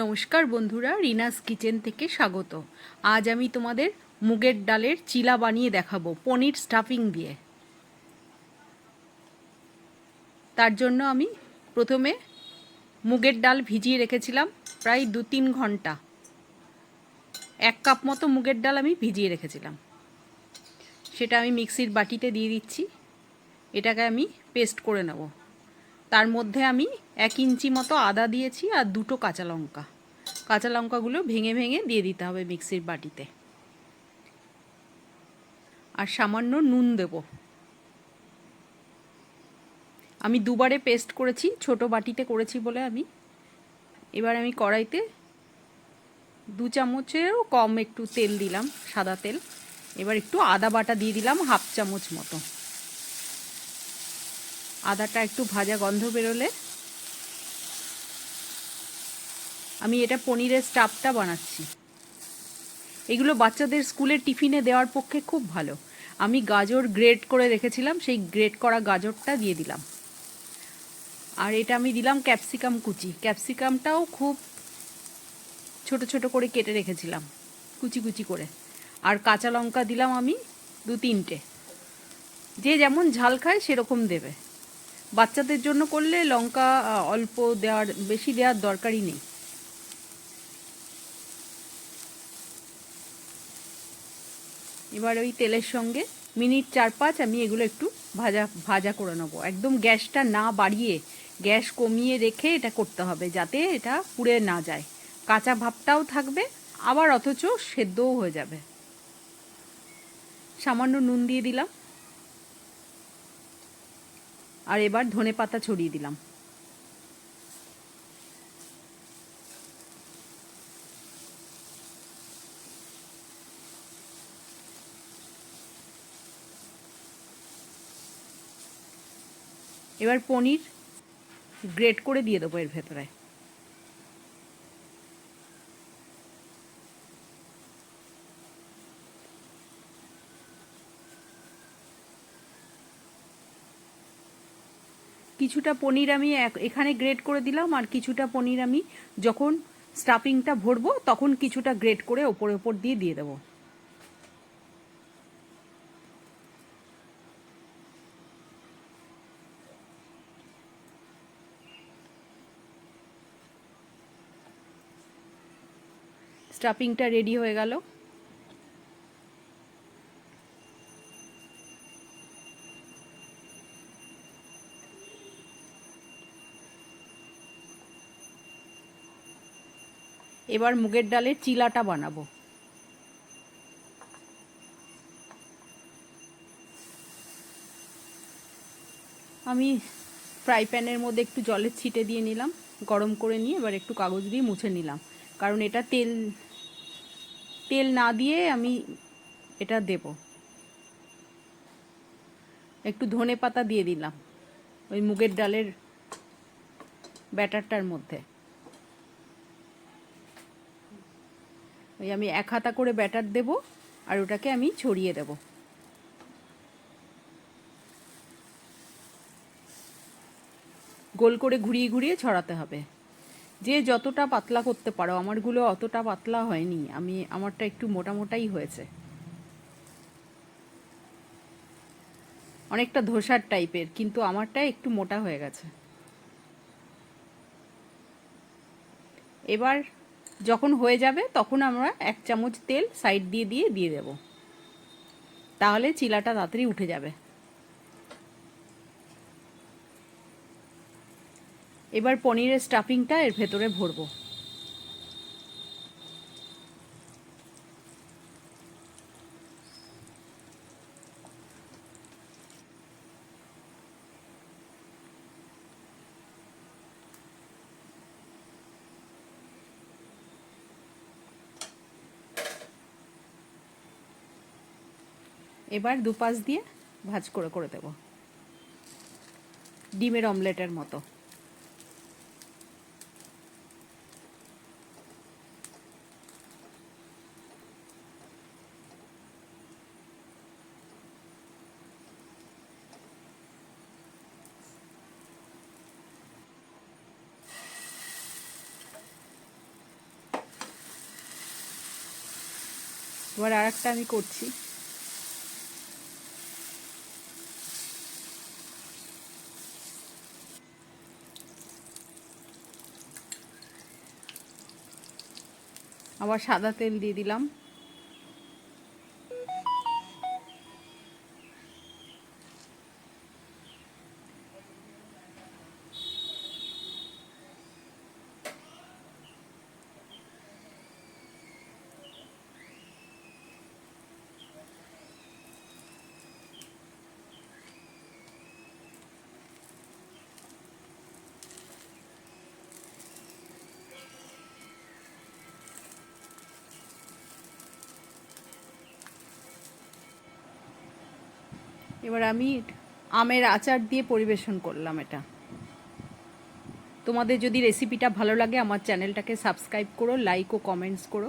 নমস্কার বন্ধুরা, রিনাস কিচেন থেকে স্বাগত। আজ আমি তোমাদের মুগের ডালের চিলা বানিয়ে দেখাবো পনির স্টাফিং দিয়ে। তার জন্য আমি প্রথমে মুগের ডাল ভিজিয়ে রেখেছিলাম প্রায় দু তিন ঘণ্টা। এক কাপ মতো মুগের ডাল আমি ভিজিয়ে রেখেছিলাম। সেটা আমি মিক্সির বাটিতে দিয়ে দিচ্ছি। এটাকে আমি পেস্ট করে নেব। তার মধ্যে আমি এক ইঞ্চি মতো আদা দিয়েছি আর দুটো কাঁচা লঙ্কা। কাঁচা লঙ্কাগুলো ভেঙে ভেঙে দিয়ে দিতে হবে মিক্সির বাটিতে। আর সামান্য নুন দেব। আমি দুবারে পেস্ট করেছি, ছোট বাটিতে করেছি বলে আমি। এবার আমি কড়াইতে দু চামচেরও কম একটু তেল দিলাম, সাদা তেল। এবার একটু আদা বাটা দিয়ে দিলাম, হাফ চামচ মতো। আদাটা একটু ভাজা গন্ধ বেরোলে আমি এটা পনিরের স্টাফটা বানাচ্ছি। এগুলো বাচ্চাদের স্কুলের টিফিনে দেওয়ার পক্ষে খুব ভালো। আমি গাজর গ্রেট করে রেখেছিলাম, সেই গ্রেট করা গাজরটা দিয়ে দিলাম। আর এটা আমি দিলাম ক্যাপসিকাম কুচি। ক্যাপসিকামটাও খুব ছোট ছোট করে কেটে রেখেছিলাম, কুচি কুচি করে। আর কাঁচা লঙ্কা দিলাম আমি দু তিনটে। যে যেমন ঝাল খায় সেরকম দেবে। বাচ্চাদের জন্য করলে লঙ্কা অল্প দেওয়ার, বেশি দেওয়ার দরকারই নেই। এবার ওই তেলের সঙ্গে মিনিট চার পাঁচ আমি এগুলো একটু ভাজা ভাজা করে নেব। একদম গ্যাসটা না বাড়িয়ে, গ্যাস কমিয়ে রেখে এটা করতে হবে যাতে এটা পুড়ে না যায়। কাঁচা ভাবটাও থাকবে, আবার অথচ সেদ্ধও হয়ে যাবে। সামান্য নুন দিয়ে দিলাম। আর এবার ধনে পাতা ছড়িয়ে দিলাম। এবার পনির গ্রেট করে দিয়ে দেবো এর ভেতরে। কিছুটা পনির আমি এখানে গ্রেট করে দিলাম আর কিছুটা পনির আমি যখন স্টাফিংটা ভরবো তখন কিছুটা গ্রেট করে ওপরে ওপর দিয়ে দিয়ে দেবো। স্টাফিংটা রেডি হয়ে গেল। এবার মুগের ডালের চিলাটা বানাবো। আমি ফ্রাই প্যানের মধ্যে একটু জলের ছিটে দিয়ে নিলাম, গরম করে নিয়ে এবার একটু কাগজ দিয়ে মুছে নিলাম। কারণ এটা তেল তেল না দিয়ে আমি এটা দেব। একটু ধনে পাতা দিয়ে দিলাম, ওই মুগের ডালের ব্যাটারটার মধ্যে। ওই আমি এক হাতা করে ব্যাটার দেব আর ওটাকে আমি ছড়িয়ে দেব। গোল করে ঘুরিয়ে ঘুরিয়ে ছড়াতে হবে। যে যতটা পাতলা করতে পারো, আমারগুলো অতটা পাতলা হয়নি, আমি আমারটা একটু মোটা মোটাই হয়েছে। অনেকটা ধোসার টাইপের, কিন্তু আমারটা একটু মোটা হয়ে গেছে। এবার যখন হয়ে যাবে, তখন আমরা এক চামচ তেল সাইড দিয়ে দিয়ে দিয়ে দেব। তাহলে চিলাটা তাড়াতাড়ি উঠে যাবে। এবার পনিরের স্টাফিংটা এর ভেতরে ভরবো। এবার দুপাশ দিয়ে ভাজ করে করে দেব। ডিমের অমলেটের মতো। এবার আর একটা আমি করছি। আবার সাদা তেল দিয়ে দিলাম। এবার আমি আমের আচার দিয়ে পরিবেশন করলাম এটা। তোমাদের যদি রেসিপিটা ভালো লাগে, আমার চ্যানেলটাকে সাবস্ক্রাইব করো লাইক ও কমেন্টস করো।